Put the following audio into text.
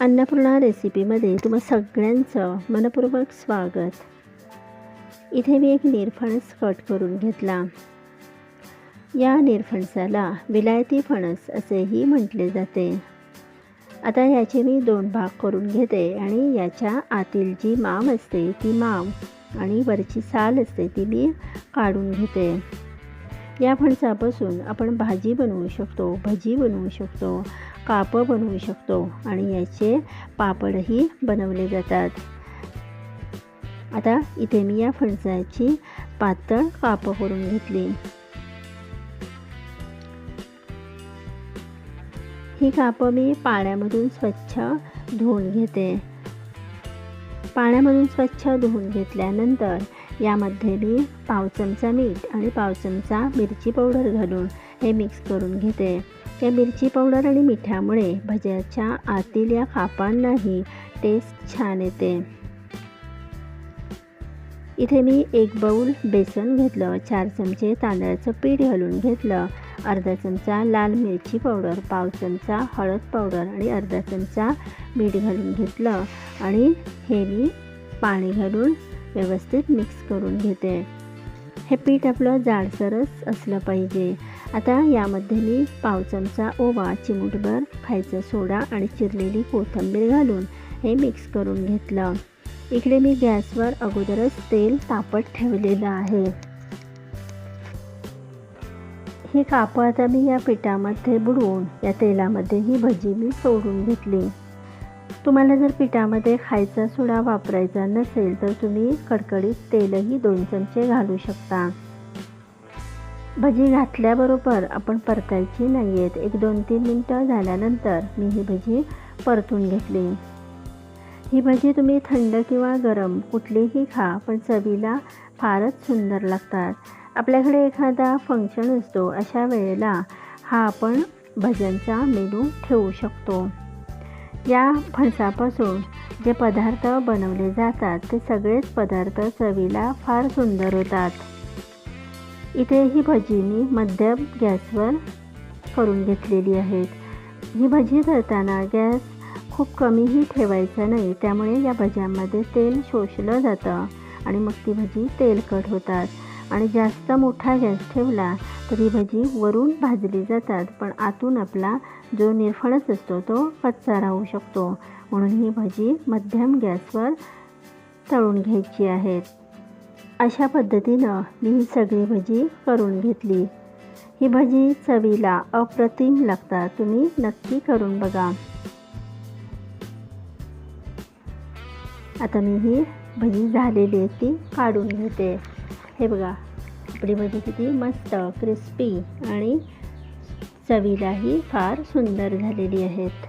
अन्नपूर्णा रेसिपीमध्ये तुम्हा सगळ्यांचं मनपूर्वक स्वागत. इथे मी एक निरफणस कट करून घेतला. या निरफणसाला विलायती फणस असेही म्हटले जाते. आता याचे मी दोन भाग करून घेते आणि याच्या आतील जी माम असते ती माम आणि वरची साल असते ती मी काढून घेते. या फणसापासून आपण भाजी बनवू शकतो भजी बनवू शकतो कापं बनवू शकतो आणि याचे पापडही बनवले जातात. आता इथे मी या फणसाची पातळ कापं करून घेतली. ही कापं मी पाण्यामधून स्वच्छ धुवून घेते. पाण्यामधून स्वच्छ धुवून घेतल्यानंतर यामध्ये मी पाव चमचा मीठ आणि पाव चमचा मिरची पावडर घालून हे मिक्स करून घेते. त्या मिरची पावडर आणि मिठामुळे भज्याच्या आतील या खापांनाही टेस्ट छान येते. इथे मी एक बाऊल बेसन घेतलं चार चमचे तांदळाचं पीठ घालून घेतलं अर्धा चमचा लाल मिरची पावडर पाव चमचा हळद पावडर आणि अर्धा चमचा मीठ घालून घेतलं आणि हे मी पाणी घालून व्यवस्थित मिक्स करून घेते. हे पीठ आपलं जाडसरच असलं पाहिजे. आता यामध्ये मी पाव चमचा ओवा चिमूटभर खायचं सोडा आणि चिरलेली कोथिंबीर घालून हे मिक्स करून घेतलं. इकडे मी गॅसवर अगोदरच तेल तापत ठेवलेलं आहे. हे कापं आता मी या पिठामध्ये बुडवून या तेलामध्ये ही भजी मी सोडून घेतली. तुम्हाला जर पिठामध्ये खायचा सोडा वापरायचा नसेल तर तुम्ही कडकडीत तेलही दोन चमचे घालू शकता. भजी घातल्याबरोबर आपण परतायची नाही आहेत एक दोन तीन मिनटं झाल्यानंतर मी ही भजी परतून घेतली. ही भजी तुम्ही थंड किंवा गरम कुठलीही खा पण चवीला फारच सुंदर लागतात. आपल्याकडे एखादा फंक्शन असतो अशा वेळेला हा आपण भज्यांचा मेनू ठेवू शकतो. या फणसापासून जे पदार्थ बनवले जातात ते सगळेच पदार्थ चवीला फार सुंदर होतात. इथे ही भजी मी मध्यम गॅसवर करून घेतलेली आहेत ही भजी करताना गॅस खूप कमीही ठेवायचा नाही त्यामुळे या भज्यांमध्ये तेल शोषलं जातं आणि मग ती भजी तेलकट होतात. आणि जास्त मोठा गॅस ठेवला तरी भजी वरून भाजली जातात. पण आतून आपला जो निरफणस असतो तो कच्चा राहू शकतो. म्हणून ही भजी मध्यम गॅसवर तळून घ्यायची आहेत अशा पद्धतीनं मी ही सगळी भजी करून घेतली. ही भजी चवीला अप्रतिम लागतात. तुम्ही नक्की करून बघा. आता मी ही भजी झालेली आहे ती काढून घेते. हे बघा आपली भजी किती मस्त क्रिस्पी आणि चवीलाही फार सुंदर झालेली आहेत.